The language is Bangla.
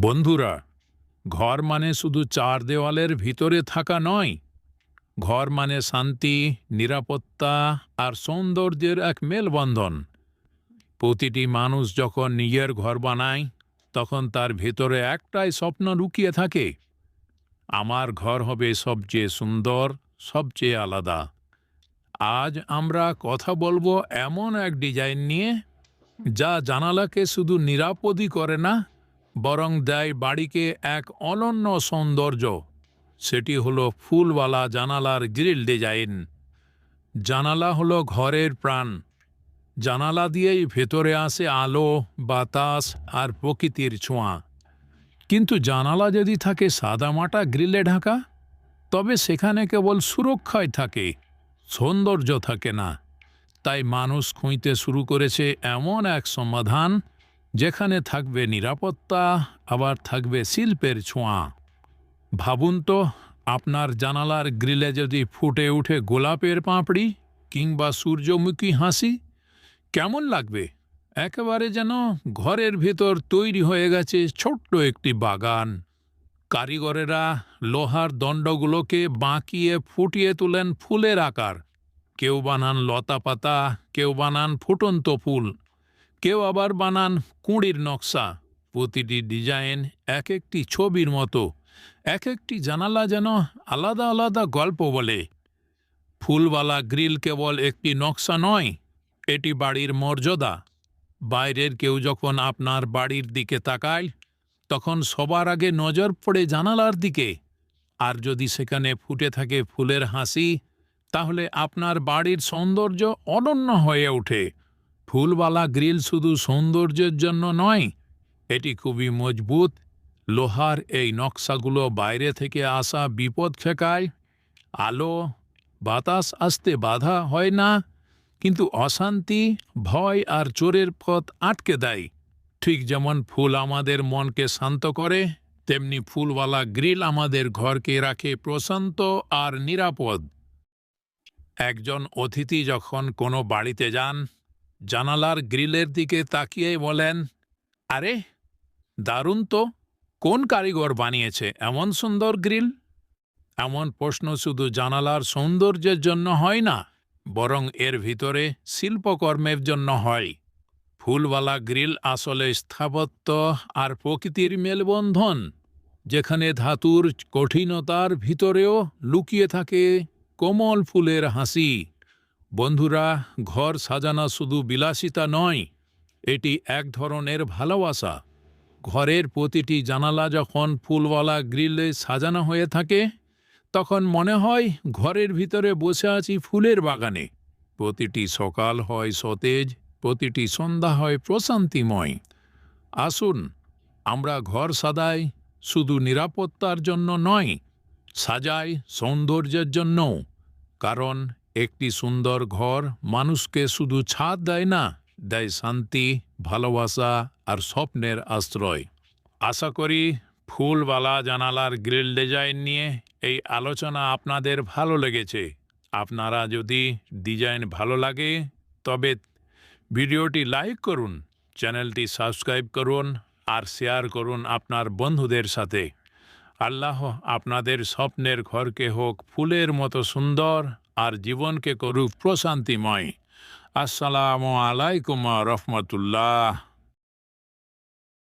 বন্ধুরা, ঘর মানে শুধু চার দেওয়ালের ভিতরে থাকা নয়। ঘর মানে শান্তি, নিরাপত্তা আর সৌন্দর্যের এক মেলবন্ধন। প্রতিটি মানুষ যখন নিজের ঘর বানায়, তখন তার ভেতরে একটাই স্বপ্ন লুকিয়ে থাকে। আমার ঘর হবে সবচেয়ে সুন্দর, সবচেয়ে আলাদা। আজ আমরা কথা বলব এমন এক ডিজাইন নিয়ে, যা জানালাকে শুধু নিরাপদই করে না বরং দেয় বাড়িকে এক অনন্য সৌন্দর্য। সেটি হলো ফুলওয়ালা জানালার গ্রিল ডিজাইন। জানালা হলো ঘরের প্রাণ। জানালা দিয়েই ভেতরে আসে আলো, বাতাস আর প্রকৃতির ছোঁয়া। কিন্তু জানালা যদি থাকে সাদামাটা গ্রিলে ঢাকা, তবে সেখানে কেবল সুরক্ষায় থাকে, সৌন্দর্য থাকে না। তাই মানুষ খুঁজতে শুরু করেছে এমন এক সমাধান যেখানে থাকবে নিরাপত্তা, আবার থাকবে শিল্পের ছোঁয়া। ভাবুন তো, আপনার জানালার গ্রিলে যদি ফুটে উঠে গোলাপের পাঁপড়ি কিংবা সূর্যমুখী হাসি, কেমন লাগবে? একেবারে যেন ঘরের ভেতর তৈরি হয়ে গেছে ছোট্ট একটি বাগান। কারিগরেরা লোহার দণ্ডগুলোকে বাঁকিয়ে ফুটিয়ে তোলেন ফুলের আকার। কেউ বানান লতা পাতা কেউ বানান ফুটন্ত ফুল। কেউ আবার বানান কুঁড়ির নকশা। প্রতিটি ডিজাইন এক একটি ছবির মতো। এক একটি জানালা যেন আলাদা আলাদা গল্প বলে। ফুলওয়ালা গ্রিল কেবল একটি নকশা নয়, এটি বাড়ির মর্যাদা। বাইরের কেউ যখন আপনার বাড়ির দিকে তাকায়, তখন সবার আগে নজর পড়ে জানালার দিকে। আর যদি সেখানে ফুটে থাকে ফুলের হাসি, তাহলে আপনার বাড়ির সৌন্দর্য অনন্য হয়ে ওঠে। ফুলওয়ালা গ্রিল শুধু সৌন্দর্যের জন্য নয়, এটি খুবই মজবুত। লোহার এই নকশাগুলো বাইরে থেকে আসা বিপদ ঠেকায়। আলো, বাতাস আসতে বাধা হয় না, কিন্তু অশান্তি, ভয় আর চোরের পথ আটকে দেয়। ঠিক যেমন ফুল আমাদের মনকে শান্ত করে, তেমনি ফুলওয়ালা গ্রিল আমাদের ঘরকে রাখে প্রশান্ত আর নিরাপদ। একজন অতিথি যখন কোনো বাড়িতে যান জানালার গ্রিলের দিকে তাকিয়ে বলেন, আরে, দারুণ তো। কোন কারিগর বানিয়েছে এমন সুন্দর গ্রিল? এমন প্রশ্ন শুধু জানালার সৌন্দর্যের জন্য হয় না, বরং এর ভিতরে শিল্পকর্মের জন্য হয়। ফুলওয়ালা গ্রিল আসলে স্থাপত্য আর প্রকৃতির মেলবন্ধন, যেখানে ধাতুর কঠিনতার ভিতরেও লুকিয়ে থাকে কোমল ফুলের হাসি। বন্ধুরা, ঘর সাজানো শুধু বিলাসিতা নয়, এটি এক ধরনের ভালোবাসা। ঘরের প্রতিটি জানালা যখন ফুলওয়ালা গ্রিলে সাজানো হয়ে থাকে, তখন মনে হয় ঘরের ভিতরে বসে আছি ফুলের বাগানে। প্রতিটি সকাল হয় সতেজ, প্রতিটি সন্ধ্যা হয় প্রশান্তিময়। আসুন, আমরা ঘর সাদাই শুধু নিরাপত্তার জন্য নয়, সাজাই সৌন্দর্যের জন্যও। কারণ একটি সুন্দর ঘর, মানুষকে শুধু ছাদ দেয় না, দেয় শান্তি, ভালোবাসা আর স্বপ্নের আশ্রয়। আশা করি ফুলওয়ালা জানালার গ্রিল ডিজাইন নিয়ে এই আলোচনা আপনাদের ভালো লেগেছে। আপনারা যদি ডিজাইন ভালো লাগে, তবে ভিডিওটি লাইক করুন, চ্যানেলটি সাবস্ক্রাইব করুন আর শেয়ার করুন আপনার বন্ধুদের সাথে। আল্লাহ আপনাদের স্বপ্নের ঘরকে হোক ফুলের মতো সুন্দর আর জীবনকে করুক প্রশান্তিময়। আসসালামু আলাইকুম রহমতুল্লাহ।